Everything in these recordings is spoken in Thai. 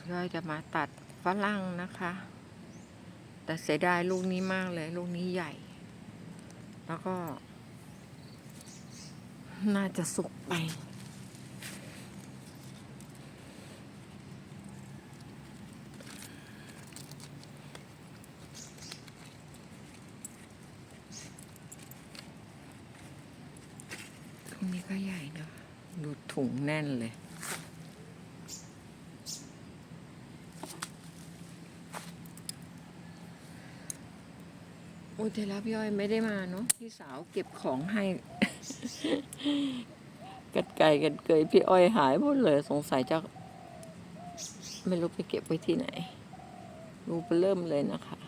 พี่อยจะมาตัดฝรั่งนะคะ แต่เสียดายลูกนี้มากเลย ลูกนี้ใหญ่ แล้วก็ น่าจะสุกไป ตรงนี้ก็ใหญ่เนอะดูถุงแน่นเลย โอ้ยแต่แล้วพี่อ้อยไม่ได้มาเนาะพี่สาวเก็บของให้ กัดไก่กัดเกยพี่อ้อยหายหมดเลยสงสัยจะ ไม่รู้ไปเก็บไว้ที่ไหน รูปเริ่มเลยนะคะ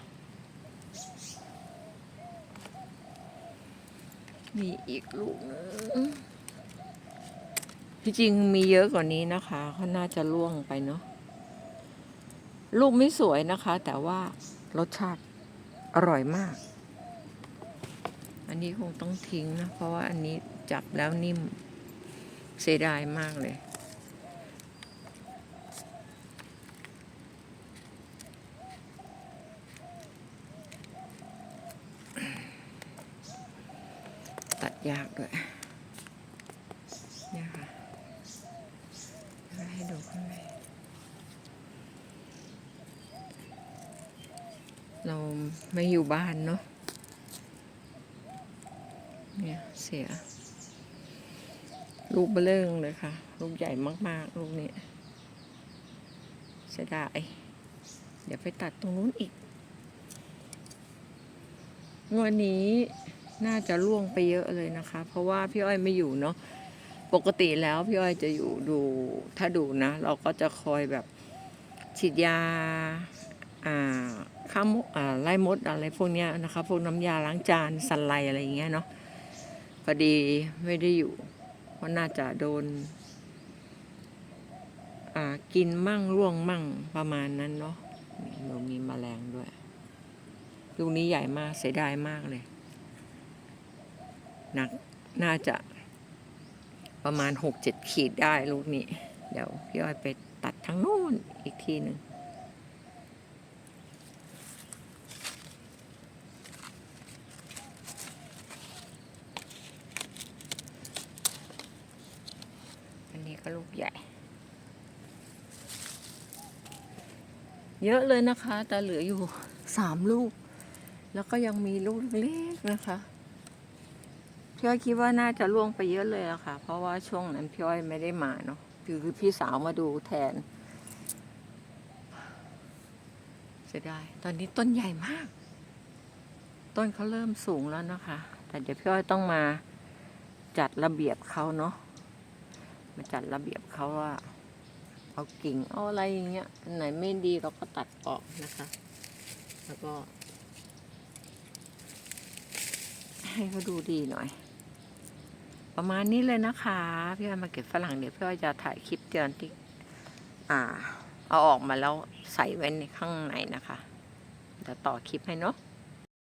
มีอีกลูกนึงที่จริงมีเยอะกว่านี้นะคะเขาน่าจะล่วงไปเนาะลูกไม่สวยนะคะ แต่ว่ารสชาติอร่อยมาก อันนี้คงต้องทิ้งนะ เพราะว่าอันนี้จับแล้วนิ่มเสียดายมากเลย ตัดยากด้วยเนี่ยค่ะให้ดูข้างในเราไม่อยู่บ้านเนาะ เนี่ยเสีย ลูกเบลงเลยค่ะ ลูกใหญ่มากๆ ลูกนี้เสียดายเดี๋ยวไปตัดตรงนู้นอีกงวดนี้น่าจะล่วงไปเยอะเลยนะคะ เพราะว่าพี่อ้อยไม่อยู่เนาะปกติแล้วพี่อ้อยจะอยู่ดูถ้าดูนะ เราก็จะคอยแบบฉีดยาอ่าข้ามอ่าไล่มดอะไรพวกเนี้ยนะคะ พวกน้ำยาล้างจานสันไลอะไรอย่างเงี้ยเนาะ พอดีไม่ได้อยู่เพราะน่าจะโดนอ่ากินมั่งร่วงมั่งประมาณนั้นเนาะนี่หนูมีแมลงด้วยลูกนี้ใหญ่มากเสียดายมากเลย หนักน่าจะประมาณหกเจ็ดขีดได้ลูกนี้ เดี๋ยวพี่อ้อยไปตัดทั้งนู้นอีกทีหนึ่ง อั นนี้ก็ลูกใหญ่ เยอะเลยนะคะ แต่เหลืออยู่สามลูก แล้วก็ยังมีลูกเล็กนะคะพี่อ้อยคิดว่าน่าจะล่วงไปเยอะเลยอะค่ะ เพราะว่าช่วงนั้นพี่อ้อยไม่ได้มาเนาะคือพี่สาวมาดูแทนเสียดายตอนนี้ต้นใหญ่มาก ต้นเขาเริ่มสูงแล้วนะคะ แต่เดี๋ยวพี่อ้อยต้องมาจัดระเบียบเขาเนาะ มาจัดระเบียบเขาว่าเอากิ่งเอาอะไรอย่างเงี้ยอันไหนไม่ดีเราก็ตัดออกนะคะ แล้วก็ ให้เขาดูดีหน่อย ประมาณนี้เลยนะคะ พี่อ้อยมาเก็บฝรั่งเดี๋ยวพี่อ้อยจะถ่ายคลิปเตือนที่ อ่า เอาออกมาแล้วใส่ไว้ในข้างในนะคะเดี๋ยวต่อคลิปให้เนาะ